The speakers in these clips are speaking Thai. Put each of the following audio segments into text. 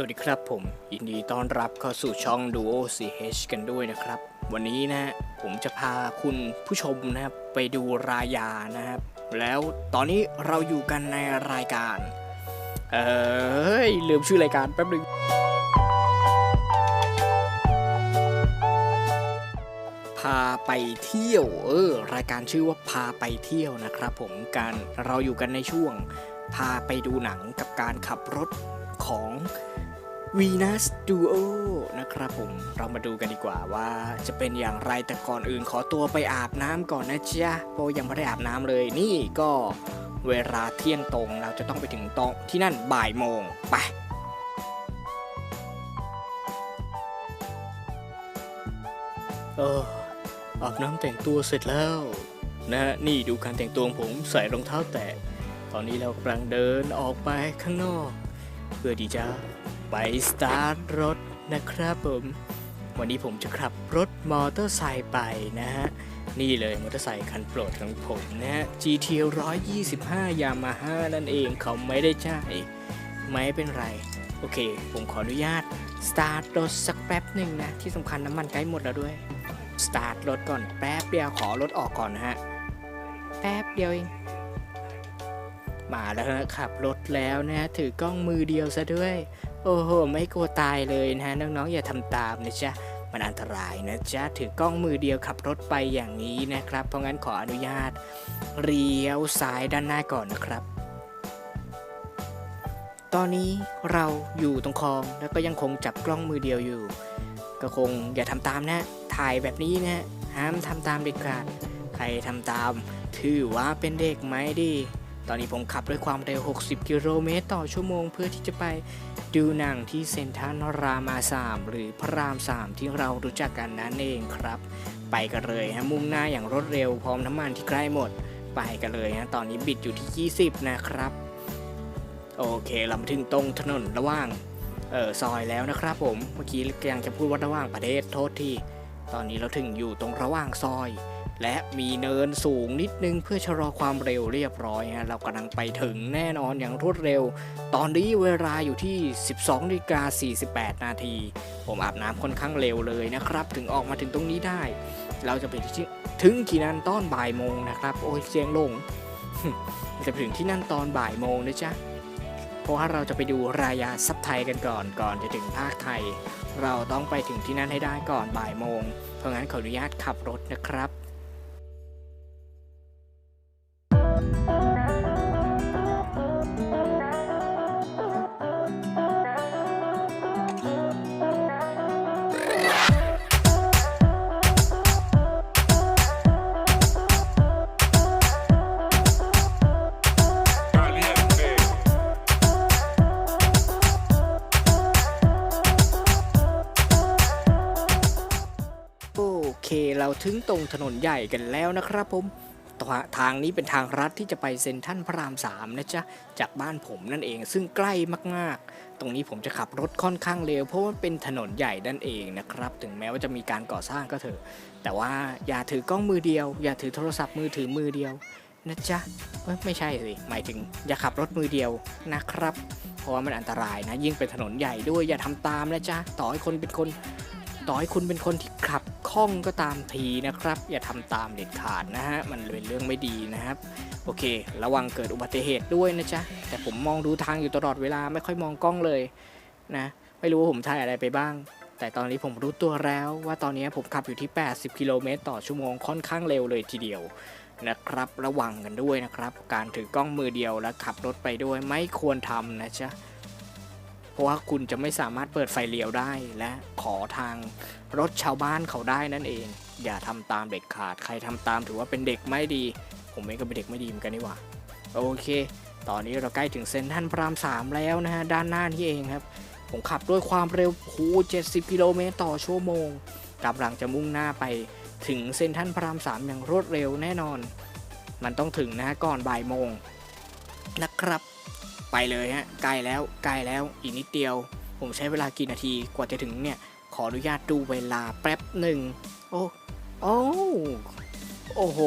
สวัสดีครับผม ยินดีต้อนรับเข้าสู่ช่อง Duo CH กันด้วยนะครับ วันนี้นะ ผมจะพาคุณผู้ชมนะครับ ไปดูรายานะครับ แล้วตอนนี้เราอยู่กันในรายการ เอ้ยลืมชื่อรายการแป๊บนึงพาไปเที่ยว เออ รายการชื่อว่าพาไปเที่ยวนะครับ ผมการเราอยู่กันในช่วง พาไปดูหนังกับการขับรถของ Venus Duo นะครับผมเรามาดูกันดีกว่าว่าจะเป็นอย่างไรแต่ก่อนอื่นขอตัวไปอาบน้ำก่อนนะจ๊ะเพราะยังไม่ได้อาบน้ำเลยนี่ก็เวลาเที่ยงตรงเราจะต้องไปถึงตรงที่นั่นบ่ายโมงไปเอออาบน้ำแต่งตัวเสร็จแล้วนะฮะนี่ดูการแต่งตัวของผมใส่รองเท้าแตะตอนนี้เรากำลังเดินออกไปข้างนอก เพื่อที่จะ ไปสตาร์ทรถนะครับผม วันนี้ผมจะขับรถมอเตอร์ไซค์ไปนะฮะ นี่เลยมอเตอร์ไซค์คันโปรดของผมนะฮะ GT 125 Yamaha นั่นเองเขาไม่ได้จ่ายไม่เป็นไร โอเค ผมขออนุญาตสตาร์ทรถสักแป๊บหนึ่งนะ ที่สำคัญน้ำมันใกล้หมดแล้วด้วยสตาร์ทรถก่อนแป๊บเดียวขอรถออกก่อนนะฮะ แป๊บเดียวเองมาแล้วนะขับรถแล้วนะถือกล้องมือเดียวซะด้วย โอ้โห ไม่กลัวตายเลยนะน้องๆอย่าทำตามนะจ๊ะมันอันตรายนะจ๊ะถือกล้องมือเดียวขับรถไปอย่างนี้นะครับ เพราะงั้นขออนุญาตเลี้ยวซ้ายด้านหน้าก่อนนะครับ ตอนนี้เราอยู่ตรงคลองแล้วก็ยังคงจับกล้องมือเดียวอยู่ ก็คงอย่าทำตามนะ ถ่ายแบบนี้นะห้ามทำตามเด็ดขาดใครทำตามถือว่าเป็นเด็กไหมดี ตอนนี้ผมขับด้วยความเร็ว 60 กิโลเมตรต่อชั่วโมง เพื่อที่จะไปดูหนังที่เซ็นทรัลรามาสามหรือพระรามสามที่เรารู้จักกันนั่นเองครับ ไปกันเลยฮะมุ่งหน้าอย่างรวดเร็วพร้อมน้ำมันที่ใกล้หมด ไปกันเลยฮะตอนนี้บิดอยู่ที่ 20 นะครับ โอเคเรามาถึงตรงถนนระหว่างเออซอยแล้วนะครับผมเมื่อกี้ยังจะพูดว่าระหว่างประเทศโทษทีตอนนี้เราถึงอยู่ตรงระหว่างซอย และมีเนินสูงนิดนึงเพื่อชะลอความเร็วเรียบร้อยฮะเรากำลังไปถึงแน่นอนอย่างรวดเร็ว ตอนนี้เวลาอยู่ที่ 12นาฬิกา48 นาที ผมอาบน้ำค่อนข้างเร็วเลยนะครับ ถึงออกมาถึงตรงนี้ได้ เราจะไปถึงที่นั่นตอนบ่ายโมงนะครับ โอ้ยเสียงลง จะไปถึงที่นั่นตอนบ่ายโมงนะจ๊ะเพราะว่าเราจะไปดูรายาซับไทยกันก่อนก่อนจะถึงภาคไทย เราต้องไปถึงที่นั่นให้ได้ก่อนบ่ายโมงเพราะงั้นขออนุญาตขับรถนะครับ ถึงตรงถนนใหญ่กันแล้วนะครับผมทางนี้เป็นทางรัฐที่จะไปเซ็นทรัลพระรามสามนะจ๊ะ จากบ้านผมนั่นเอง ซึ่งใกล้มากๆ ตรงนี้ผมจะขับรถค่อนข้างเร็ว เพราะว่าเป็นถนนใหญ่นั่นเองนะครับ ถึงแม้ว่าจะมีการก่อสร้างก็เถอะ แต่ว่าอย่าถือกล้องมือเดียว อย่าถือโทรศัพท์มือถือมือเดียวนะจ๊ะเอ้ยไม่ใช่สิ หมายถึงอย่าขับรถมือเดียวนะครับ เพราะว่ามันอันตรายนะ ยิ่งเป็นถนนใหญ่ด้วยอย่าทำตามนะจ๊ะ ต่อให้คนเป็นคน ต่อให้คุณเป็นคนที่ขับคล่องก็ตามทีนะครับ อย่าทำตามเด็ดขาดนะฮะ มันเป็นเรื่องไม่ดีนะครับ โอเค ระวังเกิดอุบัติเหตุด้วยนะจ๊ะ แต่ผมมองดูทางอยู่ตลอดเวลาไม่ค่อยมองกล้องเลยนะ ไม่รู้ว่าผมถ่ายอะไรไปบ้าง แต่ตอนนี้ผมรู้ตัวแล้วว่าตอนนี้ผมขับอยู่ที่ 80 กิโลเมตรต่อชั่วโมงค่อนข้างเร็วเลยทีเดียวนะครับ ระวังกันด้วยนะครับ การถือกล้องมือเดียวและขับรถไปด้วยไม่ควรทำนะจ๊ะ ราะว่าคุณจะไม่สามารถเปิดไฟเลี้ยวได้ และขอทางรถชาวบ้านเขาได้นั่นเอง อย่าทำตามเด็ดขาดใครทำตามถือว่าเป็นเด็กไม่ดี ผมเองก็เป็นเด็กไม่ดีเหมือนกันนี่หว่าโอเค ตอนนี้เราใกล้ถึงเซ็นทรัลพระรามสามแล้วนะฮะด้านหน้านี่เองครับ ผมขับด้วยความเร็วโห70กิโลเมตรต่อชั่วโมงกำลังจะมุ่งหน้าไปถึงเซ็นทรัลพระรามสามอย่างรวดเร็วแน่นอน มันต้องถึงนะฮะก่อนบ่ายโมงนะครับ ไปเลยฮะใกล้แล้วใกล้แล้วอีกนิดเดียว ผมใช้เวลากี่นาทีกว่าจะถึงเนี่ย ขออนุญาตดูเวลาแป๊บหนึ่งโอ้โอ้โอ้โห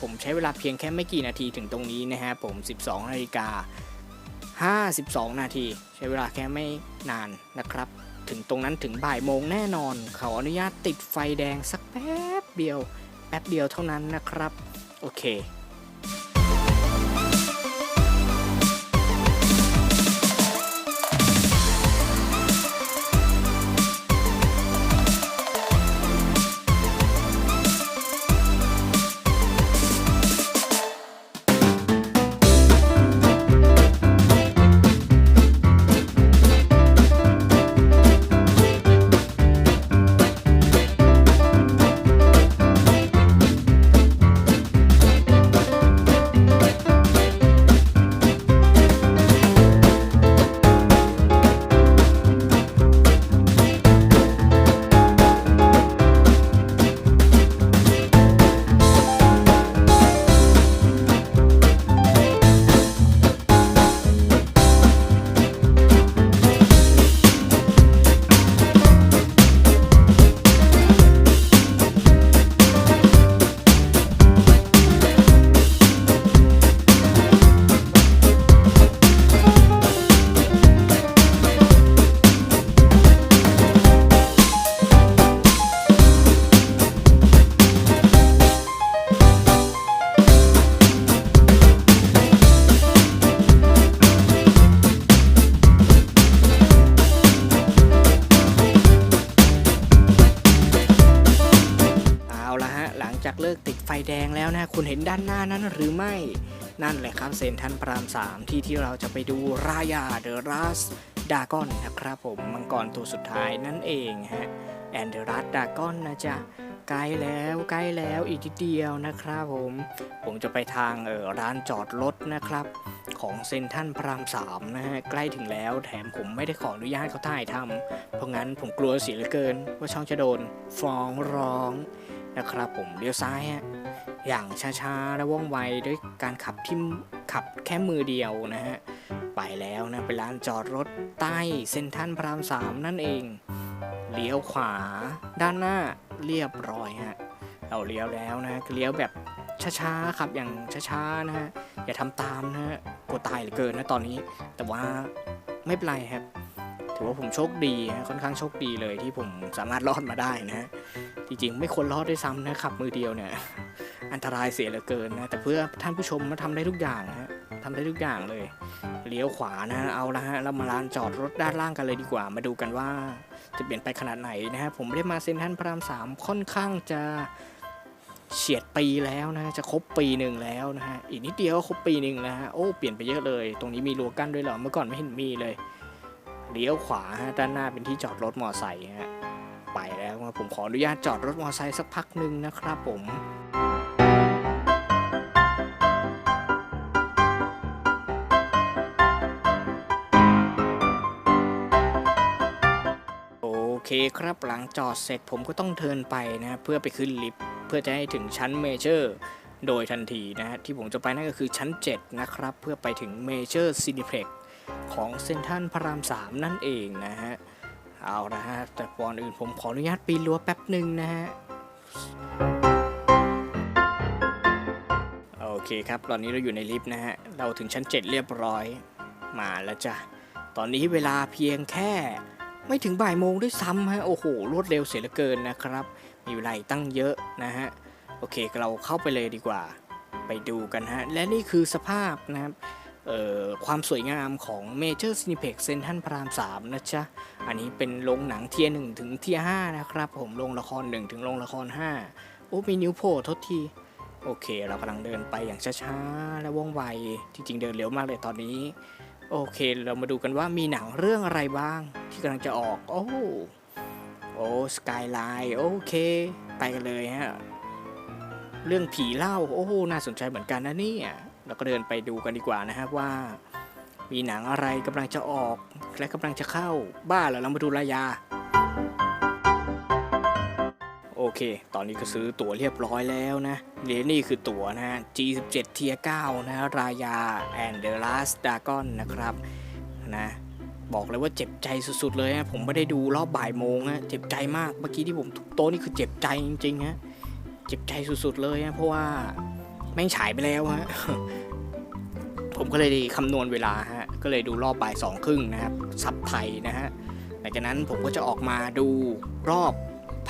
ผมใช้เวลาเพียงแค่ไม่กี่นาทีถึงตรงนี้นะฮะผม 12นาฬิกา52 นาที ใช้เวลาแค่ไม่นานนะครับ ถึงตรงนั้นถึงบ่ายโมงแน่นอน เขาอนุญาตติดไฟแดงสักแป๊บเดียว แป๊บเดียวเท่านั้นนะครับ โอเค คุณเห็นด้านหน้านั้นหรือไม่นั่นแหละครับเซนทันพระรามที่ที่เราจะไปดูรายาเดอะรัสดากอนนะครับผมมังกรตัวสุดท้ายนั่นเองฮะแอนเดอรัสดากอนนะจ๊ะใกล้แล้วใกล้แล้วอีกทีเดียวนะครับผม ผมจะไปทางเออร้านจอดรถนะครับ ของเซนทันพระรามสามนะฮะใกล้ถึงแล้วแถมผมไม่ได้ขออนุญาตเขาถ่ายทำเพราะงั้นผมกลัวเสียเหลือเกิน ว่าช่องจะโดนฟ้องร้องนะครับผมเลี้ยวซ้ายฮะ อย่างช้าๆ และว่องไวด้วยการขับที่ขับแค่มือเดียวนะฮะ ไปแล้วนะ ไปร้านจอดรถใต้เซนทรันพระรามสามนั่นเอง เลี้ยวขวาด้านหน้าเรียบร้อยฮะ เราเลี้ยวแล้วนะเลี้ยวแบบช้าๆขับอย่างช้าๆนะฮะ อย่าทำตามนะฮะกลัวตายเหลือเกินนะตอนนี้ แต่ว่าไม่เป็นไรครับถือว่าผมโชคดีฮะค่อนข้างโชคดีเลยที่ผมสามารถรอดมาได้นะฮะจริงๆ ไม่ควรรอดด้วยซ้ำนะขับมือเดียวเนี่ย อันตรายเสียเหลือเกินนะแต่เพื่อท่านผู้ชมมาทำได้ทุกอย่างนะฮะทำได้ทุกอย่างเลย เลี้ยวขวานะฮะเอาละฮะเรามาลานจอดรถด้านล่างกันเลยดีกว่า มาดูกันว่าจะเปลี่ยนไปขนาดไหนนะฮะผมไม่ได้มาเซ็นทรัลพระรามสามค่อนข้างจะเฉียดปีแล้วนะจะครบปีหนึ่งแล้วนะฮะอีกนิดเดียวครบปีหนึ่งแล้วฮะโอ้เปลี่ยนไปเยอะเลย ตรงนี้มีรั้วกั้นด้วยเหรอเมื่อก่อนไม่เห็นมีเลยเลี้ยวขวาฮะด้านหน้าเป็นที่จอดรถมอไซค์ฮะไปแล้วผมขออนุญาตจอดรถมอไซค์สักพักหนึ่งนะครับผม คครับหลังจอดเสร็จผมก็ต้องเทินไปนะเพื่อไปขึ้นลิฟต์เพื่อจะให้ถึงชั้นเมเจอร์โดยทันทีนะฮะที่ผมจะไปนั่นก็คือชั้น 7 นะครับ เพื่อไปถึงเมเจอร์ซีนิเพล็กของเซนทันพระราม 3 นั่นเองนะฮะ เอาละฮะ แต่ก่อนอื่นผมขออนุญาตปีนรั้วแป๊บหนึ่งนะฮะ โอเคครับ ตอนนี้เราอยู่ในลิฟต์นะฮะ เราถึงชั้น 7 เรียบร้อยมาแล้วจ้ะ ตอนนี้เวลาเพียงแค่ ไม่ถึงบ่ายโมงด้วยซ้ำฮะโอ้โหรวดเร็วเสียเหลือเกินนะครับ มีเวลาตั้งเยอะนะฮะโอเคเราเข้าไปเลยดีกว่า ไปดูกันฮะ และนี่คือสภาพนะครับเอ่อความสวยงามของ Major Cineplex Central พราม3นะจ๊ะ อันนี้เป็นโรงหนังเทียร์1ถึงเทียร์5นะครับ ผมโรงละคร 1 ถึงโรงละคร 5 โอ้ มีนิ้วโผล่ทษที โอเค เรากำลังเดินไปอย่างช้าๆ และว่องไว จริงๆ เดินเร็วมากเลยตอนนี้ โอเค เรามาดูกันว่ามีหนังเรื่องอะไรบ้าง ที่กำลังจะออก โอ้โอ้สกายไลน์โอเค ไปกันเลยฮะ เรื่องผีเล่า โอ้น่าสนใจเหมือนกันนะเนี่ยเราก็เดินไปดูกันดีกว่านะครับว่า มีหนังอะไรกำลังจะออก และกำลังจะเข้าบ้าเหรอเรามาดูรายา เค ตอนนี้ก็ซื้อตั๋วเรียบร้อยแล้วนะเดี๋ยวนี่คือตั๋วนะ G17 เทีย9นะรายา and the last dragon นะครับนะบอกเลยว่าเจ็บใจสุดๆเลยฮะผมไม่ได้ดูรอบบ่ายโมงฮะเจ็บใจมากเมื่อกี้ที่ผมทุบโต๊ะนี่คือเจ็บใจจริงๆฮะเจ็บใจสุดๆเลยฮะเพราะว่าแม่งฉายไปแล้วฮะผมก็เลยคำนวณเวลาฮะก็เลยดูรอบบ่ายสองครึ่งนะครับซับไทยนะฮะหลังจากนั้นผมก็จะออกมาดูรอบ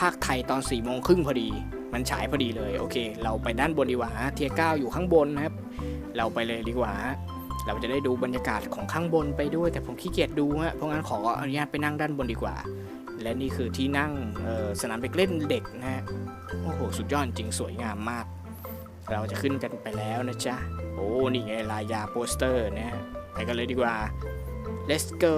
ภาคไทยตอน4ี่โมงครึ่งพอดี มันฉายพอดีเลย โอเค เราไปด้านบนดีกว่าเทียก้าอยู่ข้างบนนะครับ เราไปเลยดีกว่า เราจะได้ดูบรรยากาศของข้างบนไปด้วย แต่ผมขี้เกียจดูฮะเพราะงั้นขออนุญาตไปนั่งด้านบนดีกว่า และนี่คือที่นั่งสนามเด็กเล่นเด็กนะฮะโอ้โหสุดยอดจริงสวยงามมาก เราจะขึ้นกันไปแล้วนะจ๊ะโอ้นี่ไงลายยาโปสเตอร์นะฮะไปกันเลยดีกว่า let's go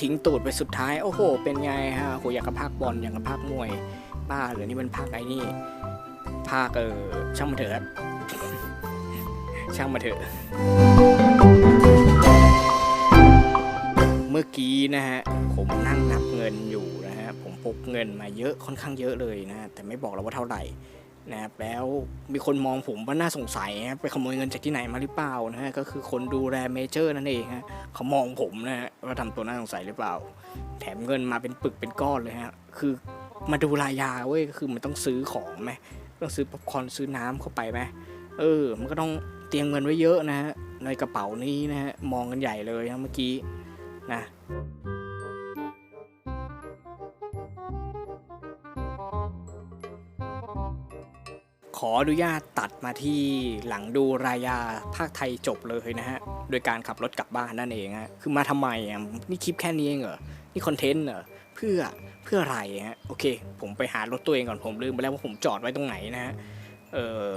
ทิ้งตูดไปสุดท้าย โอ้โห เป็นไงฮะโหอยากกับภาคบอลอยากกับภาคมวย บ้าหรือนี่มันภาคไอ้นี่ ภาคเออช่างมาเถอะช่างมาเถอะ เมื่อกี้นะฮะ ผมนั่งนับเงินอยู่นะฮะ ผมพกเงินมาเยอะค่อนข้างเยอะเลยนะฮะแต่ไม่บอกเราว่าเท่าไหร่ นะครับแล้วมีคนมองผมว่าน่าสงสัยนะไปขโมยเงินจากที่ไหนมาหรือเปล่านะฮะก็คือคนดูแลเมเจอร์นั่นเองฮะเขามองผมนะฮะว่าทำตัวน่าสงสัยหรือเปล่า แถมเงินมาเป็นปึกเป็นก้อนเลยฮะคือมาดูรายาเว้ยก็คือมันต้องซื้อของไหมต้องซื้อป๊อปคอนซื้อน้ำเข้าไปไหมเออ มันก็ต้องเตรียมเงินไว้เยอะนะฮะในกระเป๋านี้นะฮะมองกันใหญ่เลยนะเมื่อกี้นะ ขออนุญาตตัดมาที่หลังดูรายาภาคไทยจบเลยนะฮะ โดยการขับรถกลับบ้านนั่นเองฮะ คือมาทำไมอะ นี่คลิปแค่นี้เองเหรอ นี่คอนเทนต์เหรอ เพื่อ เพื่ออะไรฮะ โอเค ผมไปหารถตัวเองก่อนผมลืมไปแล้วว่าผมจอดไว้ตรงไหนนะฮะ เออ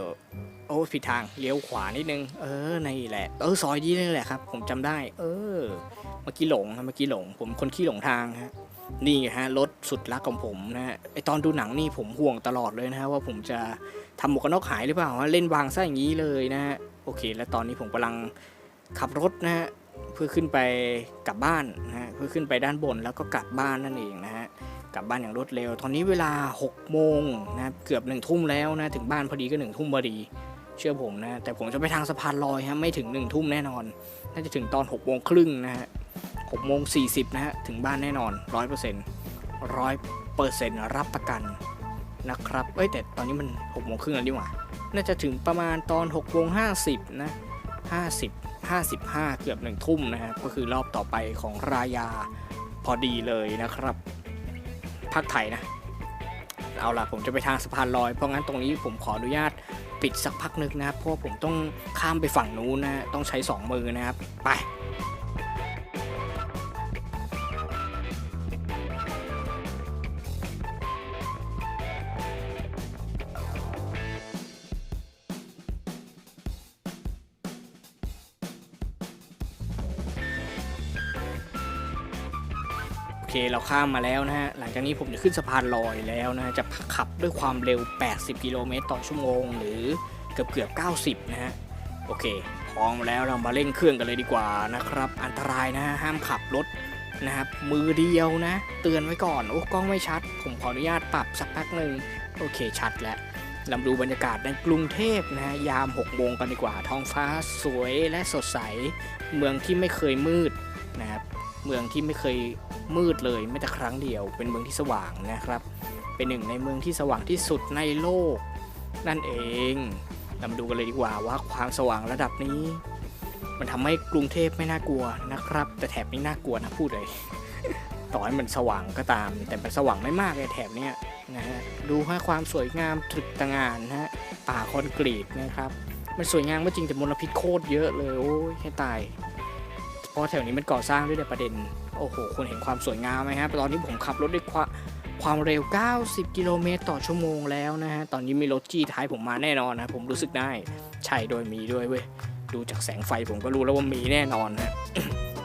โอ้ผิดทาง เลี้ยวขวานิดนึง เออ ในแหละ เออ ซอยนี้นี่แหละครับ ผมจำได้ เออ เมื่อกี้หลงเมื่อกี้หลง ผมคนขี้หลงทางฮะนี่ฮะรถสุดรักของผมนะฮะไอตอนดูหนังนี่ผมห่วงตลอดเลยนะฮะว่าผมจะ ทำหมวกกันน็อกหายหรือเปล่าเล่นวางซะอย่างนี้เลยนะฮะโอเค แล้วตอนนี้ผมกำลังขับรถนะฮะเพื่อขึ้นไปกลับบ้านนะฮะเพื่อขึ้นไปด้านบนแล้วก็กลับบ้านนั่นเองนะฮะกลับบ้านอย่างรวดเร็ว ตอนนี้เวลา6โมงนะเกือบหนึ่งทุ่มแล้วนะถึงบ้านพอดีก็หนึ่งทุ่มพอดี เชื่อผมนะแต่ผมจะไปทางสะพานลอยฮะไม่ถึงหนึ่งทุ่มแน่นอน น่าจะถึงตอน6โมงครึ่งนะฮะหกโมงสี่สิบนะฮะถึงบ้านแน่นอนร้อยเปอร์เซ็นต์ร้อยเปอร์เซ็นต์รับประกัน นะครับเอ้ยแต่ตอนนี้มัน6กโมงครึ่งแล้วดีกว่า น่าจะถึงประมาณตอน6กโมงห้าสิบนะ50 55เกือบหนึ่งทุ่มนะครับ ก็คือรอบต่อไปของรายาพอดีเลยนะครับภาคไทยนะ เอาล่ะผมจะไปทางสะพานลอย เพราะงั้นตรงนี้ผมขออนุญาตปิดสักพักนึงนะครับ เพราะผมต้องข้ามไปฝั่งนู้นนะ ต้องใช้ 2 มือนะครับ ไป เคเราข้ามมาแล้วนะฮะ หลังจากนี้ผมจะขึ้นสะพานลอยแล้วนะฮะจะขับด้วยความเร็ว 80 กิโลเมตรต่อชั่วโมง หรือเกือบเกือบ 90 นะฮะ โอเค พร้อมแล้วเรามาเร่งเครื่องกันเลยดีกว่านะครับ อันตรายนะฮะ ห้ามขับรถนะครับ มือเดียวนะ เตือนไว้ก่อน โอ้ กล้องไม่ชัด ผมขออนุญาตปรับสักพักหนึ่งโอเค ชัดแล้วเรามาดูบรรยากาศในกรุงเทพนะฮะ ยาม 6 โมงกันดีกว่า ท้องฟ้าสวยและสดใส เมืองที่ไม่เคยมืดนะครับ เมืองที่ไม่เคย มืดเลยแม้แต่ครั้งเดียว เป็นเมืองที่สว่างนะครับ เป็นหนึ่งในเมืองที่สว่างที่สุดในโลก นั่นเองเรามาดูกันเลยดีกว่าว่าความสว่างระดับนี้ มันทำให้กรุงเทพไม่น่ากลัวนะครับ แต่แถบนี้น่ากลัวนะพูดเลย ต่อให้มันสว่างก็ตาม แต่มันสว่างไม่มากเลยแถบนี้นะฮะดูให้ความสวยงามตรึกตะงานนะฮะป่าคอนกรีตนะครับมันสวยงามก็จริงแต่มลพิษโคตรเยอะเลยโอ้ยให้ตายเพราะแถวนี้มันก่อสร้างด้วยแต่ประเด็น โอ้โหคุณเห็นความสวยงามไหมฮะตอนนี้ผมขับรถด้วยควาความเร็ว 90 กิโลเมตรต่อชั่วโมงแล้วนะฮะ ตอนนี้มีรถจี้ท้ายผมมาแน่นอนนะ ผมรู้สึกได้ ใช่โดยมีด้วยเว้ย ดูจากแสงไฟผมก็รู้แล้วว่ามีแน่นอนนะ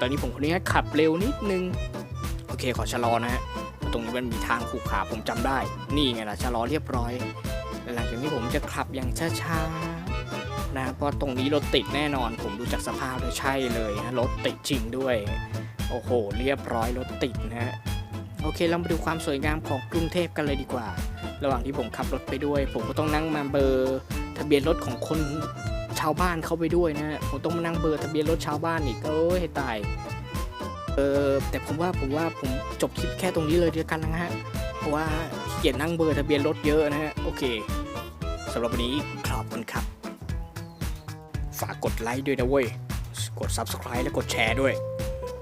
ตอนนี้ผมคนนี้ขับเร็วนิดนึง โอเคขอชะลอนะฮะ ตรงนี้มันมีทางขรุขระผมจำได้ นี่ไงล่ะชะลอเรียบร้อย หลังจากนี้ผมจะขับอย่างช้าๆนะ เพราะตรงนี้รถติดแน่นอน ผมดูจากสภาพแล้วใช่เลยนะรถติดจริงด้วย โอ้โห เรียบร้อยรถติดนะฮะ โอเคเรามาดูความสวยงามของกรุงเทพกันเลยดีกว่า ระหว่างที่ผมขับรถไปด้วย ผมก็ต้องนั่งมาเบอร์ทะเบียนรถของคนชาวบ้านเข้าไปด้วยนะฮะ ผมต้องมานั่งเบอร์ทะเบียนรถชาวบ้านอีกโอ้ยตาย เออแต่ผมว่าผมว่าผมจบคลิปแค่ตรงนี้เลยเดียวกันนะฮะ เพราะว่าเกียจนั่งเบอร์ทะเบียนรถเยอะนะฮะ โอเคสำหรับวันนี้ขอบคุณครับ ฝากกดไลค์ด้วยนะเว้ย กด Subscribe และกดแชร์ด้วย